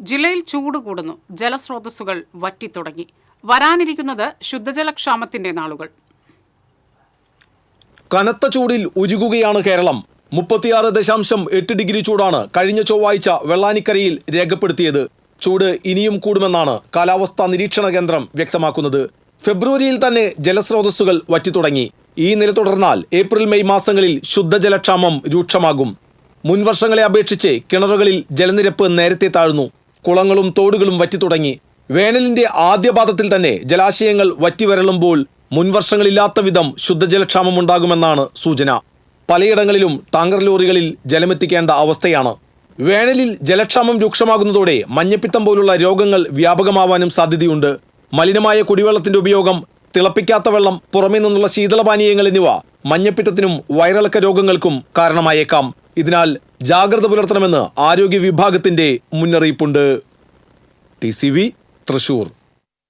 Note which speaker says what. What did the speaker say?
Speaker 1: ജില്ലയിൽ ചൂട് കൂടുന്നു. ജലസ്രോതസ്സുകൾ വറ്റിത്തുടങ്ങി. വരാനിരിക്കുന്നത് ശുദ്ധജലക്ഷാമത്തിന്റെ നാളുകൾ.
Speaker 2: കനത്ത ചൂടിൽ ഉരുകുകയാണ് കേരളം. മുപ്പത്തിയാറ് ദശാംശം എട്ട് ഡിഗ്രി ചൂടാണ് കഴിഞ്ഞ ചൊവ്വാഴ്ച വെള്ളാനിക്കരയിൽ രേഖപ്പെടുത്തിയത്. ചൂട് ഇനിയും കൂടുമെന്നാണ് കാലാവസ്ഥാ നിരീക്ഷണ കേന്ദ്രം വ്യക്തമാക്കുന്നത്. ഫെബ്രുവരിയിൽ തന്നെ ജലസ്രോതസ്സുകൾ വറ്റിത്തുടങ്ങി. ഈ നില തുടർന്നാൽ ഏപ്രിൽ മെയ് മാസങ്ങളിൽ ശുദ്ധജലക്ഷാമം രൂക്ഷമാകും. മുൻവർഷങ്ങളെ അപേക്ഷിച്ച് കിണറുകളിൽ ജലനിരപ്പ് നേരത്തെ താഴ്ന്നു. കുളങ്ങളും തോടുകളും വറ്റിത്തുടങ്ങി വേനലിന്റെ ആദ്യപാദത്തിൽ തന്നെ ജലാശയങ്ങൾ വറ്റിവരളുമ്പോൾ മുൻവർഷങ്ങളില്ലാത്ത വിധം ശുദ്ധജലക്ഷാമം ഉണ്ടാകുമെന്നാണ് സൂചന. പലയിടങ്ങളിലും ടാങ്കർ ലോറികളിൽ ജലമെത്തിക്കേണ്ട അവസ്ഥയാണ്. വേനലിൽ ജലക്ഷാമം രൂക്ഷമാകുന്നതോടെ മഞ്ഞപ്പിത്തം പോലുള്ള രോഗങ്ങൾ വ്യാപകമാവാനും സാധ്യതയുണ്ട്. മലിനമായ കുടിവെള്ളത്തിന്റെ ഉപയോഗം തിളപ്പിക്കാത്ത വെള്ളം പുറമേ നിന്നുള്ള ശീതളപാനീയങ്ങൾ എന്നിവ മഞ്ഞപ്പിത്തത്തിനും വയറിളക്ക രോഗങ്ങൾക്കും കാരണമായേക്കാം. ഇതിനാൽ ജാഗ്രത പുലർത്തണമെന്ന് ആരോഗ്യ വിഭാഗത്തിന്റെ മുന്നറിയിപ്പുണ്ട്. T C V Thrissur.